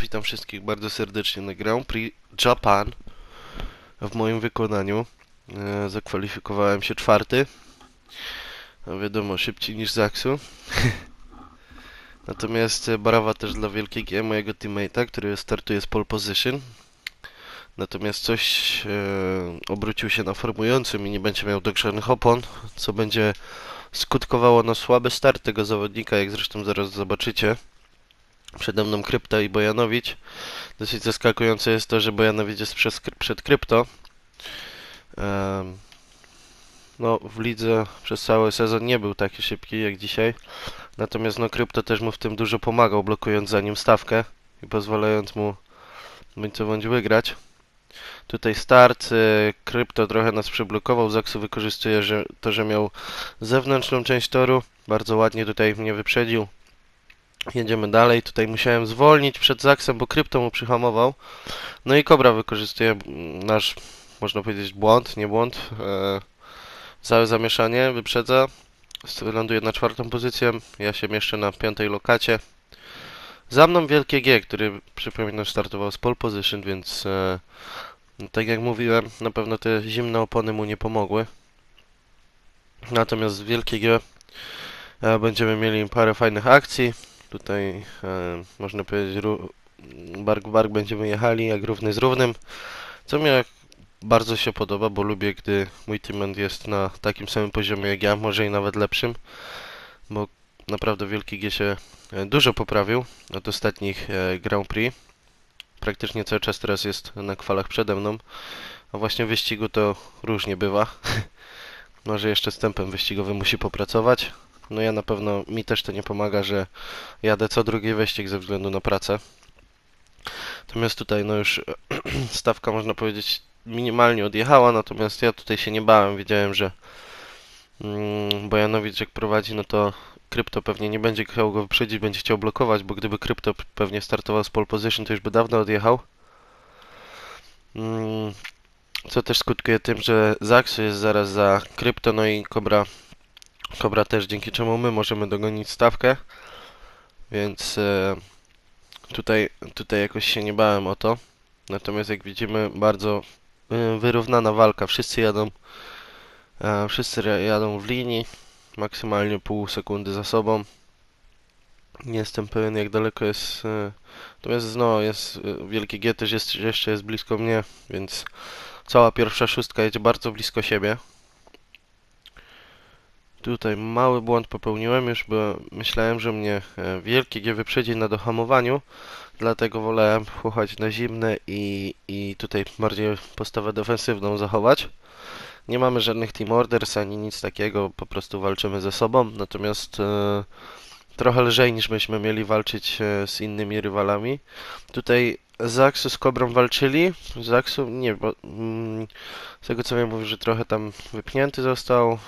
Witam wszystkich bardzo serdecznie na Grand Prix Japan w moim wykonaniu. E, zakwalifikowałem się czwarty. No wiadomo, szybciej niż Zaksu. Natomiast e, brawa też dla wielkiego mojego teammate'a, który startuje z pole position. Natomiast coś e, obrócił się na formującym i nie będzie miał dogrzanych opon, co będzie skutkowało na słaby start tego zawodnika, jak zresztą zaraz zobaczycie. Przede mną Krypto i Bojanowicz. Dosyć zaskakujące jest to, że Bojanowicz jest przez, przed Krypto. No, w lidze przez cały sezon nie był taki szybki jak dzisiaj. Natomiast no, Krypto też mu w tym dużo pomagał, blokując za nim stawkę i pozwalając mu bądź co bądź wygrać. Tutaj start, y, Krypto trochę nas przyblokował, Zaksu wykorzystuje że, to, że miał zewnętrzną część toru. Bardzo ładnie tutaj mnie wyprzedził. Jedziemy dalej. Tutaj musiałem zwolnić przed Zaksem, bo krypto mu przyhamował. No i Kobra wykorzystuje mm, nasz, można powiedzieć, błąd, nie błąd. E, całe zamieszanie, wyprzedza. Ląduje na czwartą pozycję. Ja się mieszczę na piątej lokacie. Za mną Wielkie G, który przypominam startował z pole position, więc e, tak jak mówiłem, na pewno te zimne opony mu nie pomogły. Natomiast Wielkie G e, będziemy mieli parę fajnych akcji. Tutaj e, można powiedzieć bark w bark będziemy jechali jak równy z równym. Co mi bardzo się podoba, bo lubię gdy mój teammate jest na takim samym poziomie jak ja, może i nawet lepszym, bo naprawdę Wielki G się dużo poprawił od ostatnich e, Grand Prix. Praktycznie cały czas teraz jest na kwalach przede mną, a właśnie w wyścigu to różnie bywa. Może jeszcze z tempem wyścigowym musi popracować. No ja na pewno, mi też to nie pomaga, że jadę co drugi wyścig ze względu na pracę. Natomiast tutaj no już stawka można powiedzieć minimalnie odjechała, natomiast ja tutaj się nie bałem, wiedziałem, że mm, Bojanowicz jak prowadzi, no to krypto pewnie nie będzie chciał go wyprzedzić, będzie chciał blokować, bo gdyby krypto pewnie startował z pole position, to już by dawno odjechał. Mm, co też skutkuje tym, że Zaxu jest zaraz za krypto, no i Cobra Kobra też, dzięki czemu my możemy dogonić stawkę, więc e, tutaj, tutaj jakoś się nie bałem o to. Natomiast jak widzimy, bardzo e, wyrównana walka. Wszyscy jadą, e, wszyscy jadą w linii, maksymalnie pół sekundy za sobą. Nie jestem pewien jak daleko jest, natomiast no jest, Wielkie G też jest, jeszcze jest blisko mnie, więc cała pierwsza szóstka jedzie bardzo blisko siebie. Tutaj mały błąd popełniłem już, bo myślałem, że mnie e, wielkie G wyprzedzi na dohamowaniu, dlatego wolałem chuchać na zimne i, i tutaj bardziej postawę defensywną zachować. Nie mamy żadnych team orders ani nic takiego, po prostu walczymy ze sobą, natomiast e, trochę lżej niż byśmy mieli walczyć e, z innymi rywalami. Tutaj Zaksu z Kobrą walczyli, Zaksu nie, bo mm, z tego co wiem że trochę tam wypchnięty został,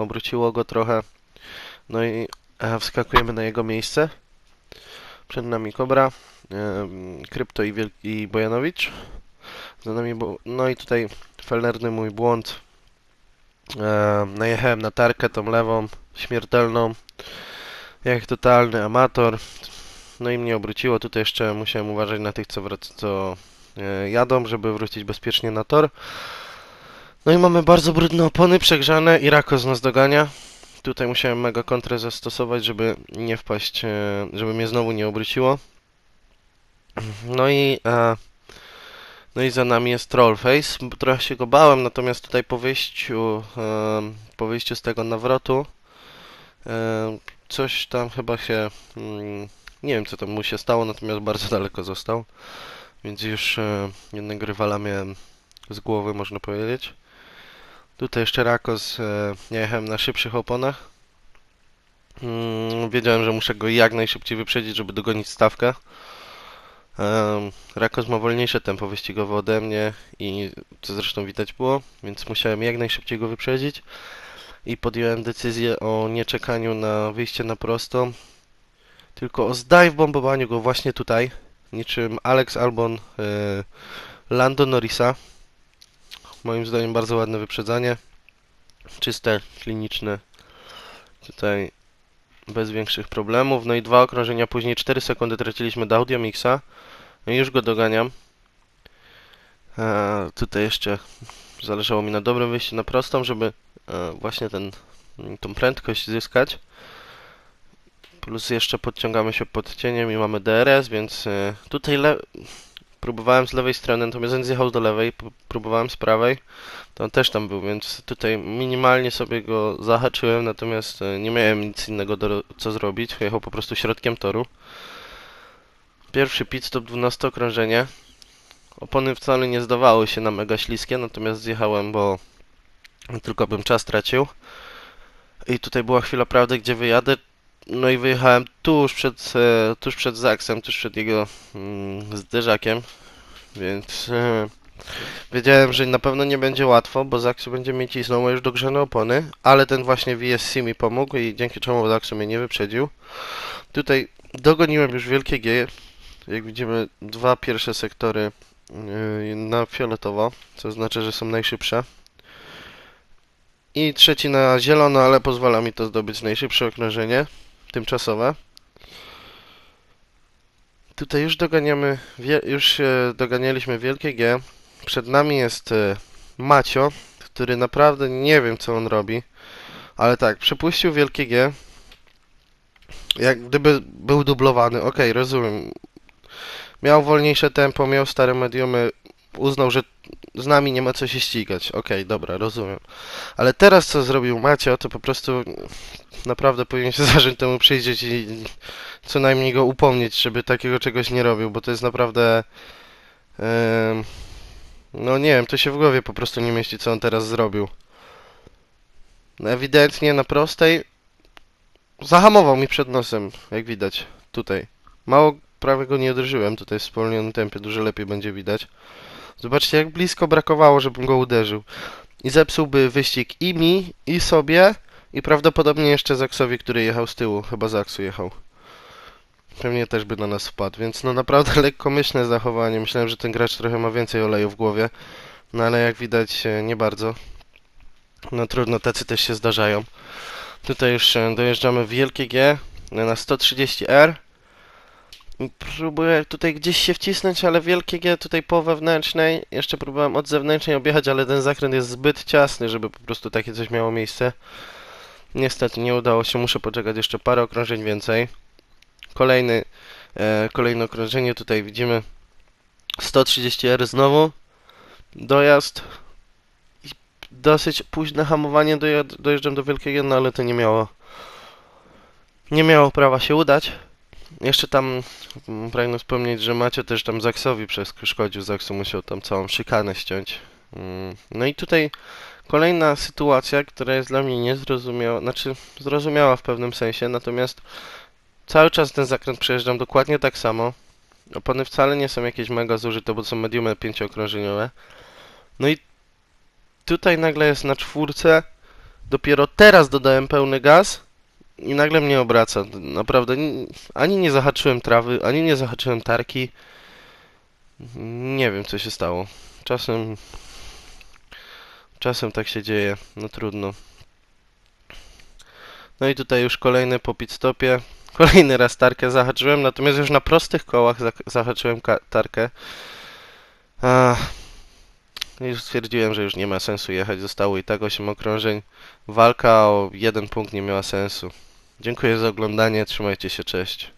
obróciło go trochę. No i e, wskakujemy na jego miejsce. Przed nami Kobra, e, Krypto i, Wiel- i Bojanowicz. Za nami no i tutaj felnerny mój błąd. E, najechałem na tarkę tą lewą, śmiertelną. Jak totalny amator. No i mnie obróciło. Tutaj jeszcze musiałem uważać na tych, co, co jadą, żeby wrócić bezpiecznie na tor. No i mamy bardzo brudne opony, przegrzane i Rakos nas dogania. Tutaj musiałem mega kontrę zastosować, żeby nie wpaść, e, żeby mnie znowu nie obróciło. No i e, no i za nami jest Trollface. Trochę się go bałem, natomiast tutaj po wyjściu e, po wyjściu z tego nawrotu e, coś tam chyba się mm, nie wiem co tam mu się stało, natomiast bardzo daleko został. Więc już e, jednego rywala miałem z głowy, można powiedzieć. Tutaj jeszcze Rakos, nie jechałem na szybszych oponach. Mm, wiedziałem, że muszę go jak najszybciej wyprzedzić, żeby dogonić stawkę. Rakos ma wolniejsze tempo wyścigowe ode mnie i co zresztą widać było, więc musiałem jak najszybciej go wyprzedzić i podjąłem decyzję o nieczekaniu na wyjście na prostą, tylko o zdaj w bombowaniu go właśnie tutaj, niczym Alex Albon e, Lando Norrisa. Moim zdaniem bardzo ładne wyprzedzanie. Czyste, kliniczne. Tutaj bez większych problemów. No i dwa okrążenia później, 4 sekundy traciliśmy do Audiomixa. No i już go doganiam. E, tutaj jeszcze zależało mi na dobrym wyjściu na prostą, żeby e, właśnie ten, tą prędkość zyskać. Plus jeszcze podciągamy się pod cieniem i mamy DRS, więc e, tutaj le próbowałem z lewej strony, natomiast on zjechał do lewej, próbowałem z prawej, to on też tam był, więc tutaj minimalnie sobie go zahaczyłem, natomiast e, nie miałem nic innego do, co zrobić, jechał po prostu środkiem toru. Pierwszy pit stop 12 okrążenie. Opony wcale nie zdawały się na mega śliskie, natomiast zjechałem, bo tylko bym czas tracił. I tutaj była chwila prawdy, gdzie wyjadę. No i wyjechałem tuż przed, e, tuż przed Zaksem, tuż przed jego mm, zderzakiem, więc e, wiedziałem, że na pewno nie będzie łatwo, bo Zaksu będzie mi cisnął już dogrzane opony, ale ten właśnie VSC mi pomógł i dzięki czemu Zaksu mnie nie wyprzedził. Tutaj dogoniłem już wielkie G, jak widzimy dwa pierwsze sektory yy, na fioletowo, co znaczy, że są najszybsze. I trzeci na zielono, ale pozwala mi to zdobyć najszybsze okrążenie tymczasowe. Tutaj już doganiamy, już doganialiśmy wielkie G. Przed nami jest e, Macio, który naprawdę nie wiem co on robi, ale tak, przepuścił wielkie G. Jak gdyby był dublowany, okej, rozumiem. Miał wolniejsze tempo, miał stare mediumy, uznał, że z nami nie ma co się ścigać. Okej, dobra, rozumiem. Ale teraz co zrobił Macio, to po prostu naprawdę powinien się zacząć temu przyjrzeć i co najmniej go upomnieć, żeby takiego czegoś nie robił, bo to jest naprawdę... no nie wiem, to się w głowie po prostu nie mieści, co on teraz zrobił. No ewidentnie na prostej zahamował mi przed nosem, jak widać, tutaj. Mało prawie go nie uderzyłem, tutaj w spowolnionym tempie dużo lepiej będzie widać. Zobaczcie, jak blisko brakowało, żebym go uderzył. I zepsułby wyścig i mi, i sobie, i prawdopodobnie jeszcze Zaksowi, który jechał z tyłu. Chyba Zaksu jechał. Pewnie też by na nas wpadł, więc no naprawdę lekkomyślne zachowanie. Myślałem, że ten gracz trochę ma więcej oleju w głowie. No ale jak widać e, nie bardzo. No trudno, tacy też się zdarzają. Tutaj już e, dojeżdżamy w wielkie G e, na 130R. Próbuję tutaj gdzieś się wcisnąć, ale wielkie G tutaj po wewnętrznej. Jeszcze próbowałem od zewnętrznej objechać, ale ten zakręt jest zbyt ciasny, żeby po prostu takie coś miało miejsce. Niestety nie udało się, muszę poczekać jeszcze parę okrążeń więcej. Kolejny, e, kolejne okrążenie, tutaj widzimy 130R znowu. Dojazd. I dosyć późne hamowanie, dojeżdżam do Wielkiego, no ale to nie miało nie miało prawa się udać. Jeszcze tam pragnę wspomnieć, że Macie też tam Zaksowi przeszkodził, Zaksu musiał tam całą szykanę ściąć. Mm, No i tutaj kolejna sytuacja, która jest dla mnie niezrozumiała, znaczy zrozumiała w pewnym sensie, natomiast cały czas ten zakręt przejeżdżam dokładnie tak samo. Opony wcale nie są jakieś mega zużyte, bo są mediumy pięciookrążeniowe. No i tutaj nagle jest na czwórce. Dopiero teraz dodałem pełny gaz i nagle mnie obraca. Naprawdę ni- ani nie zahaczyłem trawy, ani nie zahaczyłem tarki. Nie wiem co się stało. Czasem czasem tak się dzieje. No trudno. No i tutaj już kolejny po pit stopie. Kolejny raz tarkę zahaczyłem, natomiast już na prostych kołach zahaczyłem tarkę. Ach. I już stwierdziłem, że już nie ma sensu jechać. Zostało i tak 8 okrążeń. Walka o jeden punkt nie miała sensu. Dziękuję za oglądanie, trzymajcie się, cześć.